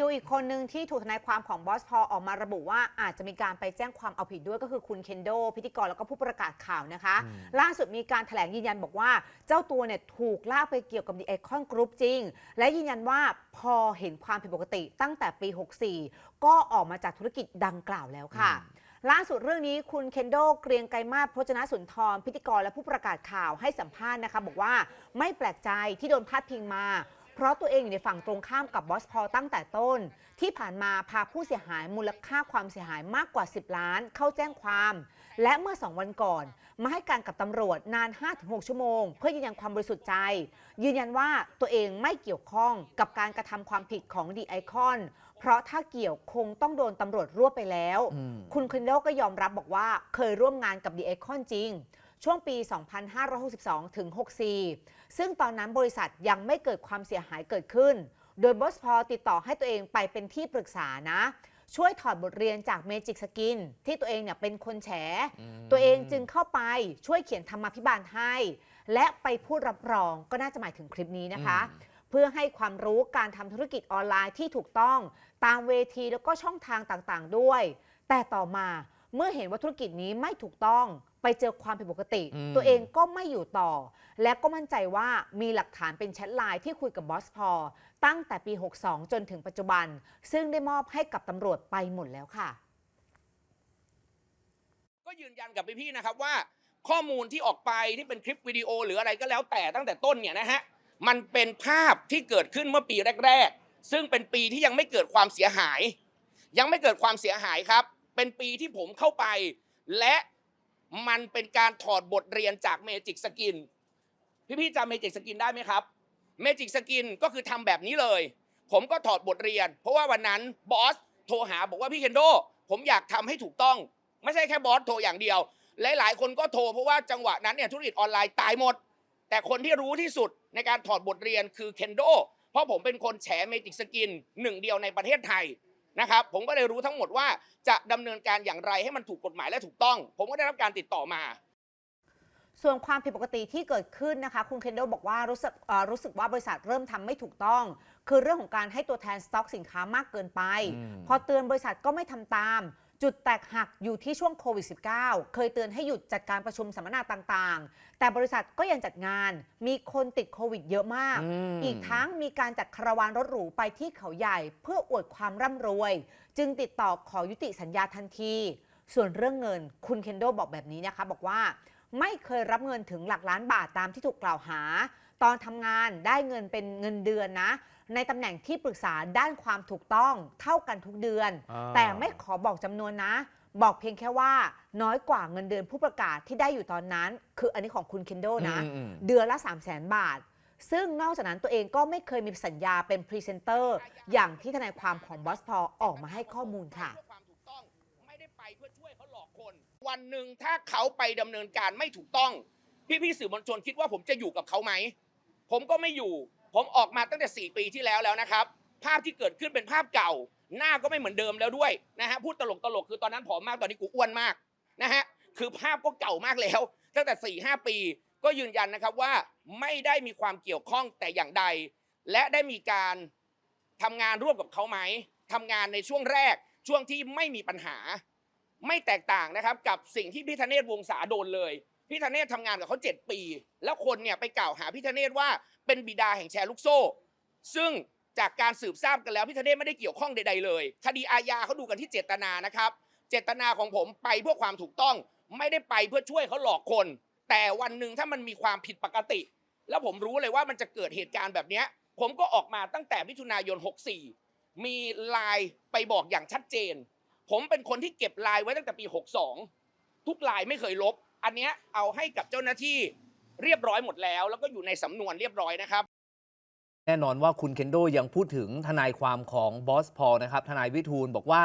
ดูอีกคนหนึ่งที่ถูกทนายความของบอสพอออกมาระบุว่าอาจจะมีการไปแจ้งความเอาผิดด้วยก็คือคุณเคนโดพิธีกรแล้วก็ผู้ประกาศข่าวนะคะอืมล่าสุดมีการแถลงยืนยันบอกว่าเจ้าตัวเนี่ยถูกลากไปเกี่ยวกับดีไอคอนกรุ๊ปจริง และยืนยันว่าพอเห็นความผิดปกติตั้งแต่ปี 64 ก็ออกมาจากธุรกิจดังกล่าวแล้วค่ะล่าสุดเรื่องนี้คุณเคนโดเกรียงไกรมาศพจนสุนทร พิธีกรและผู้ประกาศข่าวให้สัมภาษณ์นะคะ บอกว่าไม่แปลกใจที่โดนพาดพิงมา เพราะตัวเองอยู่ในฝั่งตรงข้ามกับบอสพอลตั้งแต่ต้น ที่ผ่านมาพาผู้เสียหายมูลค่าความเสียหายมากกว่า 10 ล้าน เข้าแจ้งความ และเมื่อ 2 วันก่อน มาให้การกับตำรวจนาน 5-6 ชั่วโมง เพื่อยืนยันความบริสุทธิ์ใจ ยืนยันว่าตัวเองไม่เกี่ยวข้องกับการกระทำความผิดของดีไอคอนเพราะถ้าเกี่ยวคงต้องโดนตำรวจรวบไปแล้วอืมคุณคินโดก็ยอมรับบอกว่าเคยร่วมงานกับดีไอคอนจริง ช่วงปี 2562 ถึง 64 ซึ่งตอนนั้นบริษัทยังไม่เกิดความเสียหายเกิดขึ้น โดยบอสพอติดต่อให้ตัวเองไปเป็นที่ปรึกษานะ ช่วยถอดบทเรียนจากเมจิกสกินที่ตัวเองเนี่ยเป็นคนแฉอืมตัวเองจึงเข้าไปช่วยเขียนธรรมาภิบาลให้ และไปพูดรับรองก็น่าจะหมายถึงคลิปนี้นะคะ เพื่อให้ความรู้การทำธุรกิจออนไลน์ที่ถูกต้องตามเวทีแล้วก็ช่องทางต่างๆ ด้วย แต่ต่อมาเมื่อเห็นว่าธุรกิจนี้ไม่ถูกต้อง ไปเจอความผิดปกติ อืม ตัวเองก็ไม่อยู่ต่อ และก็มั่นใจว่ามีหลักฐานเป็นแชทไลน์ที่คุยกับบอสพอลตั้งแต่ปี 62 จนถึงปัจจุบัน ซึ่งได้มอบให้กับตำรวจไปหมดแล้วค่ะ ก็ยืนยันกับพี่ๆนะครับว่า ข้อมูลที่ออกไปที่เป็นคลิปวิดีโอหรืออะไรก็แล้วแต่ตั้งแต่ต้นเนี่ยนะฮะมันเป็นภาพที่เกิดขึ้นเมื่อปีแรก ๆ ซึ่งเป็นปีที่ยังไม่เกิดความเสียหาย ยังไม่เกิดความเสียหายครับ เป็นปีที่ผมเข้าไป และ มันเป็นการถอดบทเรียนจากเมจิกสกินพี่ๆจำเมจิกสกินได้ไหมครับเมจิกสกินก็คือทำแบบนี้เลย ผมก็ถอดบทเรียน เพราะว่าวันนั้นบอสโทรหาบอกว่าพี่เคนโด ผมอยากทำให้ถูกต้อง ไม่ใช่แค่บอสโทรอย่างเดียว หลาย ๆ คนก็โทรเพราะว่าจังหวะนั้นเนี่ยธุรกิจออนไลน์ตายหมด แต่คนที่รู้ที่สุดในการถอดบทเรียนคือเคนโดเพราะผมเป็นคนแฉเมจิกสกินหนึ่งเดียวในประเทศไทย นะครับผมก็เลยรู้ทั้งหมดว่าจะดำเนินการอย่างไรให้มันถูกกฎหมายและถูกต้อง ผมก็ได้รับการติดต่อมา ส่วนความผิดปกติที่เกิดขึ้นนะคะ คุณเคนโดบอกว่ารู้สึกเอ่อรู้สึกว่าบริษัทเริ่มทำไม่ถูกต้อง คือเรื่องของการให้ตัวแทนสต็อกสินค้ามากเกินไปอืมพอเตือนบริษัทก็ไม่ทำตาม จุดแตกหักอยู่ที่ช่วงโควิด -19 เคยเตือนให้หยุดจัดการประชุมสัมมนาต่างๆ แต่บริษัทก็ยังจัดงาน มีคนติดโควิดเยอะมากมอีกทั้งมีการจัดคาราวานรถหรูไปที่เขาใหญ่ เพื่ออวดความร่ำรวย จึงติดต่อขอยุติสัญญาทันที ส่วนเรื่องเงินคุณเคนโดบอกแบบนี้นะคะ บอกว่า ไม่เคยรับเงินถึงหลักล้านบาทตามที่ถูกกล่าวหา ตอนทำงานได้เงินเป็นเงินเดือนนะ ในตำแหน่งที่ปรึกษาด้านความถูกต้องเท่ากันทุกเดือน อ่า แต่ไม่ขอบอกจำนวนนะ บอกเพียงแค่ว่าน้อยกว่าเงินเดือนผู้ประกาศที่ได้อยู่ตอนนั้น คืออันนี้ของคุณเคนโดนะ อืมอืม เดือนละ 3 0 0แสนบาท ซึ่งนอกจากนั้นตัวเองก็ไม่เคยมีสัญญาเป็นพรีเซนเตอร์ อย่างที่ทนายความของบอสพอออกมาให้ข้อมูลค่ะ เพื่อความถูกต้องไม่ได้ไปเพื่อช่วยเขาหลอกคน วันหนึ่งถ้าเขาไปดำเนินการไม่ถูกต้อง พี่ๆสื่อมวลชนคิดว่าผมจะอยู่กับเขาไหม ผมก็ไม่อยู่ ผมออกมาตั้งแต่ 4 ปีที่แล้วแล้วนะครับ ภาพที่เกิดขึ้นเป็นภาพเก่า หน้าก็ไม่เหมือนเดิมแล้วด้วยนะฮะพูดตลกตลกคือตอนนั้นผอมมากตอนนี้กูอ้วนมากนะฮะคือภาพก็เก่ามากแล้ว ตั้งแต่4ี่หปี ก็ยืนยันนะครับว่าไม่ได้มีความเกี่ยวข้องแต่อย่างใด และได้มีการทำงานร่วมกับเขาไหมทำงานในช่วงแรกช่วงที่ไม่มีปัญหา ไม่แตกต่างนะครับกับสิ่งที่พี่ธเนศวงศาโดนเลย พี่ธเนศทำงานกับเขา7ปี แล้วคนเนี่ยไปกล่าวหาพี่ธเนศว่าเป็นบิดาแห่งแชร์ลูกโซ่ ซึ่งจากการสืบทราบกันแล้วพี่ธเนศไม่ได้เกี่ยวข้องใดๆเลย คดีอาญาเขาดูกันที่เจตนานะครับ เจตนาของผมไปเพื่อความถูกต้อง ไม่ได้ไปเพื่อช่วยเขาหลอกคน แต่วันหนึ่งถ้ามันมีความผิดปกติ แล้วผมรู้เลยว่ามันจะเกิดเหตุการณ์แบบเนี้ยผมก็ออกมาตั้งแต่มิถุนายน 64 มีไลน์ไปบอกอย่างชัดเจน ผมเป็นคนที่เก็บไลน์ไว้ตั้งแต่ปี 62 ทุกไลน์ไม่เคยลบ อันเนี้ยเอาให้กับเจ้าหน้าที่เรียบร้อยหมดแล้ว แล้วก็อยู่ในสำนวนเรียบร้อยนะครับ แน่นอนว่าคุณเคนโดยังพูดถึงทนายความของบอสพอลนะครับ ทนายวิทูลบอกว่า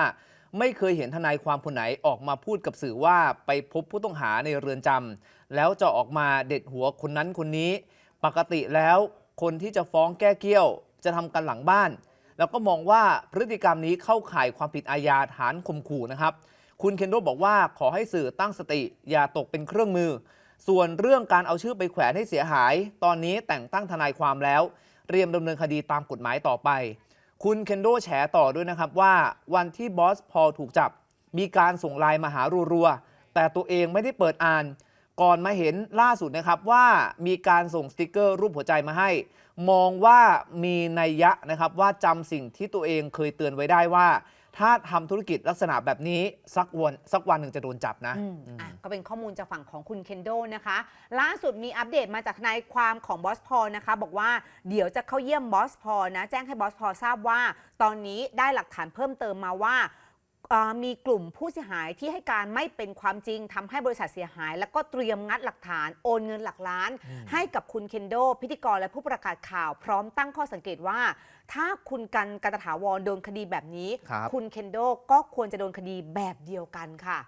ไม่เคยเห็นทนายความคนไหนออกมาพูดกับสื่อว่าไปพบผู้ต้องหาในเรือนจำแล้วจะออกมาเด็ดหัวคนนั้นคนนี้ ปกติแล้วคนที่จะฟ้องแก้เกี้ยว จะทำกันหลังบ้าน แล้วก็มองว่าพฤติกรรมนี้เข้าข่ายความผิดอาญาฐานข่มขู่นะครับ คุณเคนโดบอกว่าขอให้สื่อตั้งสติ อย่าตกเป็นเครื่องมือ ส่วนเรื่องการเอาชื่อไปแขวนให้เสียหาย ตอนนี้แต่งตั้งทนายความแล้ว เตรียมดำเนินคดีตามกฎหมายต่อไป คุณเคนโดแฉต่อด้วยนะครับว่าวันที่บอสพอลถูกจับ มีการส่งไลน์มาหารัวๆแต่ตัวเองไม่ได้เปิดอ่าน ก่อนมาเห็นล่าสุดนะครับว่ามีการส่งสติกเกอร์รูปหัวใจมาให้ มองว่ามีนัยยะนะครับว่าจำสิ่งที่ตัวเองเคยเตือนไว้ได้ว่า ถ้าทำธุรกิจลักษณะแบบนี้สักวันสักวันหนึ่งจะโดนจับนะอืมอืม อะก็เป็นข้อมูลจากฝั่งของคุณเคนโดนะคะ ล่าสุดมีอัปเดตมาจากทนายความของบอสพอลนะคะ บอกว่าเดี๋ยวจะเข้าเยี่ยมบอสพอลนะ แจ้งให้บอสพอลทราบว่า ตอนนี้ได้หลักฐานเพิ่มเติมมาว่าเอ่อ มีกลุ่มผู้เสียหายที่ให้การไม่เป็นความจริง ทำให้บริษัทเสียหาย แล้วก็เตรียมงัดหลักฐานโอนเงินหลักล้าน ให้กับคุณเคนโด พิธีกรและผู้ประกาศข่าวพร้อมตั้งข้อสังเกตว่า ถ้าคุณกันกันตถาวรโดนคดีแบบนี้คคุณเคนโดก็ควรจะโดนคดีแบบเดียวกันค่ะ